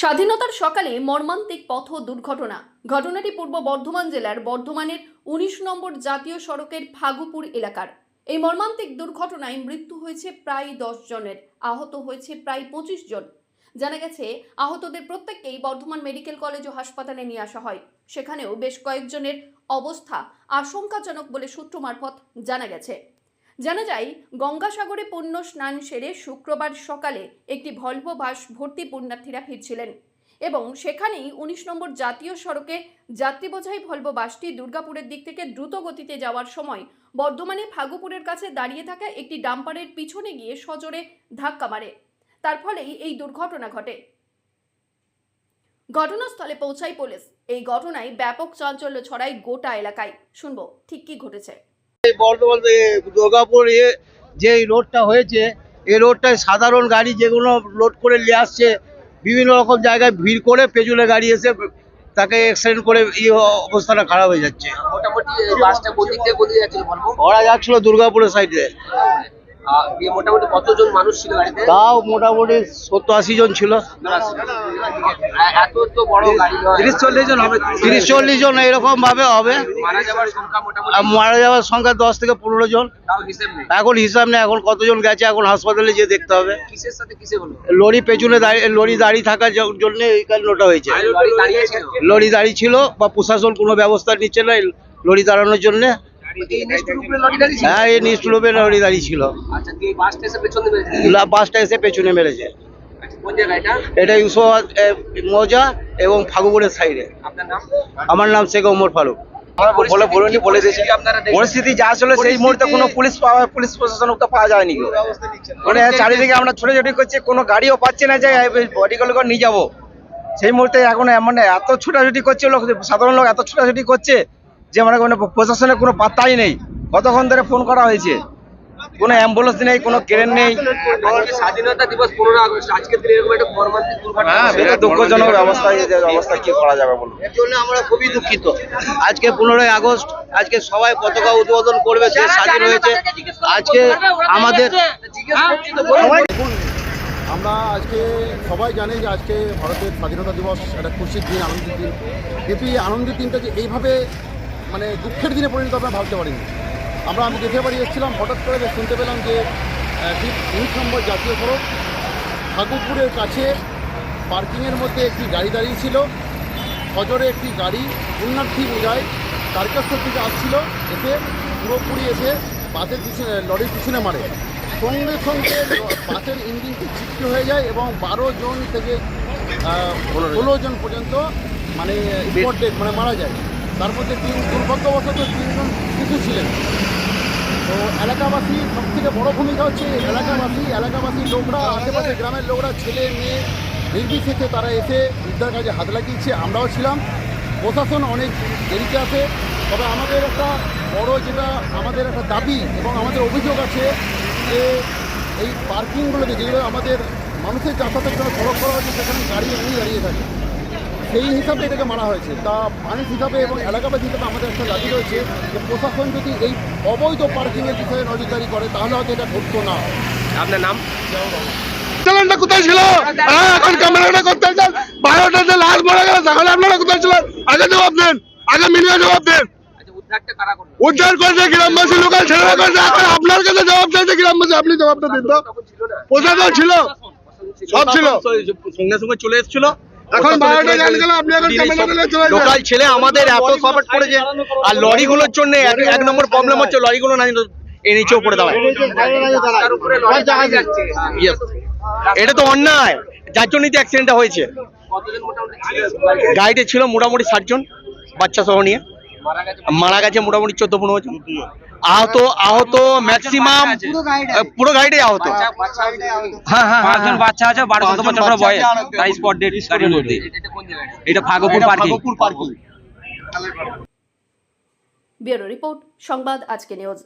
স্বাধীনতার সকালে মর্মান্তিক পথ দুর্ঘটনা। ঘটনাটি পূর্ব বর্ধমান জেলার বর্ধমানের উনিশ নম্বর জাতীয় সড়কের ফাগুপুর এলাকার। এই মর্মান্তিক দুর্ঘটনায় মৃত্যু হয়েছে প্রায় দশ জনের, আহত হয়েছে প্রায় পঁচিশ জন। জানা গেছে, আহতদের প্রত্যেককেই বর্ধমান মেডিকেল কলেজ ও হাসপাতালে নিয়ে আসা হয়। সেখানেও বেশ কয়েকজনের অবস্থা আশঙ্কাজনক বলে সূত্র মারফত জানা গেছে। জানা যায়, গঙ্গাসাগরে পুণ্য স্নান সেরে শুক্রবার সকালে একটি ভলভো বাস ভর্তি পুণ্যার্থীরা ফিরছিলেন এবং সেখানেই উনিশ নম্বর জাতীয় সড়কে যাত্রী বোঝাই ভলভো বাসটি দুর্গাপুরের দিক থেকে দ্রুত গতিতে যাওয়ার সময় বর্ধমানে ফাগুপুরের কাছে দাঁড়িয়ে থাকা একটি ডাম্পারের পিছনে গিয়ে সজোরে ধাক্কা মারে। তার ফলেই এই দুর্ঘটনা ঘটে। ঘটনাস্থলে পৌঁছায় পুলিশ। এই ঘটনায় ব্যাপক চাঞ্চল্য ছড়ায় গোটা এলাকায়। শুনব, ঠিক কি ঘটেছে? এই বর্ধমান দুর্গাপুর ইয়ে যে এই রোডটা হয়েছে এই রোডটায় সাধারণ গাড়ি যেগুলো লোড করে নিয়ে আসছে বিভিন্ন রকম জায়গায় ভিড় করে পেছনে গাড়ি এসে তাকে অ্যাক্সিডেন্ট করে এই অবস্থাটা খারাপ হয়ে যাচ্ছে। মোটামুটি বাসটা কোন দিক থেকে কোন দিকে যাচ্ছিল বলব? ওরা যাচ্ছিল দুর্গাপুরের সাইডে মোটামুটি কতজন মানুষ ছিল গাড়িতে তাও মোটামুটি সত্তর আশি জন ছিল। এত তো বড় গাড়ি তিরিশ চল্লিশ জন হবে। তিরিশ চল্লিশ জন এরকম ভাবে হবে। মারা যাওয়ার সংখ্যা মোটামুটি? আর মারা যাওয়ার সংখ্যা দশ থেকে পনেরো জন। তাও হিসেব নেই। এখন হিসাব নেই এখন কতজন গেছে এখন হাসপাতালে যেয়ে দেখতে হবে। কিসের সাথে কিসে হলো? লরি পেছনে দাঁড়িয়ে লরি দাঁড়িয়ে থাকার জন্য এই হয়েছে। গাড়ি দাঁড়িয়ে ছিল? লরি দাঁড়িয়ে ছিল বা প্রশাসন কোনো ব্যবস্থা নিচ্ছে না লরি দাঁড়ানোর জন্য। হ্যাঁ এই নিশ্চলবে লরি দাঁড়িয়ে ছিল। আচ্ছা বাসটা এসে পেছন মেরেছে আচ্ছা, এটা? এবং ফাগুপুরের সাইডে। আমার নাম শেখ ওমর ফারুক। বলে বলুন বলে দিয়েছি। পরিস্থিতি যা ছিল সেই মুহূর্তে কোনো পুলিশ পাওয়া পুলিশ প্রশাসন তো পাওয়া যায়নি। মানে চারিদিকে আমরা ছোটাছুটি করছি কোনো গাড়িও পাচ্ছি না যে বডিগুলো করে নিয়ে যাব। সেই মুহূর্তে এখন মানে এত ছোটাছুটি করছে লোক সাধারণ লোক এত ছোটাছুটি করছে যে মানে কোনো প্রশাসনের কোনো পাত্তাই নেই। কতক্ষণ ধরে ফোন করা হয়েছে? কোনো অ্যাম্বুলেন্স নেই কোনো ক্রেন নেই। স্বাধীনতা দিবস পনেরো আগস্ট আজকের দিনে এরকম একটা মর্মান্তিক দুর্ঘটনা হ্যাঁ। এটা দুঃখজনক যে অবস্থা কি করা যাবে বলুন? এর জন্য আমরা খুবই দুঃখিত। আজকে পনেরোই আগস্ট আজকে সবাই পতাকা উদ্বোধন করবে সে স্বাধীন হয়েছে। আজকে আমাদের আমরা আজকে সবাই জানি যে আজকে ভারতের স্বাধীনতা দিবস একটা খুশির দিন আনন্দের দিন। কিন্তু এই আনন্দের দিনটা যে এইভাবে মানে দুঃখের দিনে পরিণত আমরা ভাবতে পারিনি। আমরা আমি দেখে বাড়ি এসেছিলাম হঠাৎ করে শুনতে পেলাম যে ঠিক উনিশ নম্বর জাতীয় সড়ক ঠাকুরপুরের কাছে পার্কিংয়ের মধ্যে একটি গাড়ি দাঁড়িয়ে ছিল। ফজরে একটি গাড়ি পুণ্যার্থী বোঝায় তারকেশ্বর থেকে আসছিল এসে পুরোপুরি এসে বাসের পিছনে লরির পিছনে মারে। সঙ্গে সঙ্গে বাসের ইঞ্জিনটি চিপটি হয়ে যায় এবং বারো জন থেকে ষোলো জন পর্যন্ত মানে মানে মারা যায়। তার মধ্যে তিন দুর্ভাগ্যবশত তিনজন শিশু ছিলেন। তো এলাকাবাসী সব থেকে বড় ভূমিকা হচ্ছে এলাকাবাসী। এলাকাবাসী লোকরা আশেপাশে গ্রামের লোকরা, ছেলে, মেয়ে, নির্বিশেষে তারা এসে উদ্ধার কাজে হাত লাগিয়েছে। আমরাও ছিলাম। প্রশাসন অনেক দেরিতে আছে। তবে আমাদের একটা বড় যেটা, আমাদের একটা দাবি এবং আমাদের অভিযোগ আছে যে এই পার্কিংগুলোতে যেগুলো আমাদের মানুষের যাতায়াতের জন্য সড়ক করা হয়েছে, সেখানে গাড়ি এমনি দাঁড়িয়ে থাকে। সেই হিসাবে এটাকে মারা হয়েছে। তা মানুষ হিসাবে এবং এলাকাবাসী হিসাবে আমাদের একটা দাবি রয়েছে যে প্রশাসন যদি এই অবৈধ পার্কিংয়ের বিষয়ে নজরদারি করে তাহলে হয়তো এটা ঘটতো না। আপনার নাম? চ্যানেলটা কোথায় ছিল? হ্যাঁ এখন ক্যামেরাটা করতে চান। বারোটাতে লাশ মারা গেল তাহলে আপনারা কোথায় ছিলেন? আগে জবাব দেন। আগে মিলিয়ে জবাব দেন। আচ্ছা উদ্ধারটা কারা করল? উদ্ধার করেছে গ্রামবাসী লোকাল ছেলেরা করেছে। এখন আপনার কাছে জবাব চাইছে গ্রামবাসী আপনি জবাবটা দিন তো। তখন ছিল না। প্রশাসন ছিল। সব ছিল। সঙ্গে সঙ্গে চলে এসেছিল। এখন গান গেল আপনি এখন ক্যামেরা নিয়ে চলে যান। লোকাল ছেলে আমাদের এত সাপোর্ট করেছে। আর লরিগুলোর জন্য এক- নম্বর প্রবলেম হচ্ছে লরিগুলো না এ নিচেও পড়ে দেওয়া উপরে দাঁড়িয়ে. এটা তো অন্যায়। যার জন্যই তো অ্যাক্সিডেন্টটা হয়েছে। গাড়িতে ছিল মোটামুটি ষাটজন বাচ্চা সহ নিয়ে। মারা গেছে মোটামুটি চোদ্দ পনেরো জন। আহত আহত ম্যাক্সিমাম পুরো গাড়িটাই আহত। হ্যাঁ হ্যাঁ পাঁচজন বাচ্চা আছে বারো চোদ্দ বছর বয়স। তাই স্পট ডেট গাড়ির মধ্যে। এটা ফাগপুর পার্কিং ব্যুরো রিপোর্ট সংবাদ আজকে নিউজ।